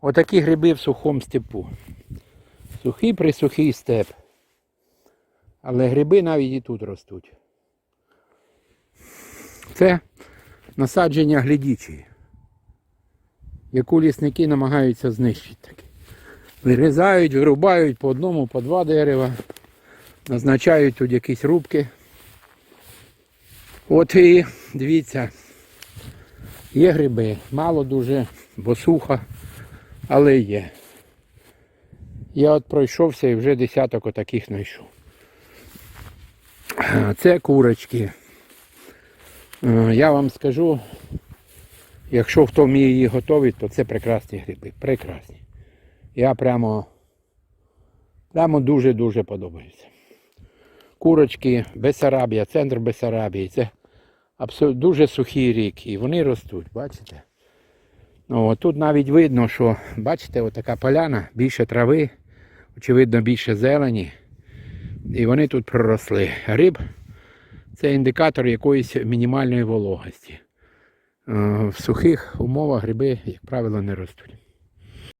Отакі гриби в сухому степу. Сухий присухий степ. Але гриби навіть і тут ростуть. Це насадження глядічі, яку лісники намагаються знищити. Вирізають, вирубають по одному, по два дерева, назначають тут якісь рубки. От і дивіться, є гриби, мало дуже, бо сухо, але є. Я от пройшовся і вже десяток отаких знайшов. Це курочки. Е, Я вам скажу, якщо хто вміє її готувати, то це прекрасні гриби. Прекрасні. Я прямо, прямо дуже-дуже подобаються. Курочки, Бесарабія, центр Бесарабії. Це абсолютно дуже сухий рік. І вони ростуть, бачите? От тут навіть видно, що, бачите, отака поляна, більше трави, очевидно, більше зелені. І вони тут проросли. Гриб це індикатор якоїсь мінімальної вологості. Е, В сухих умовах гриби, як правило, не ростуть.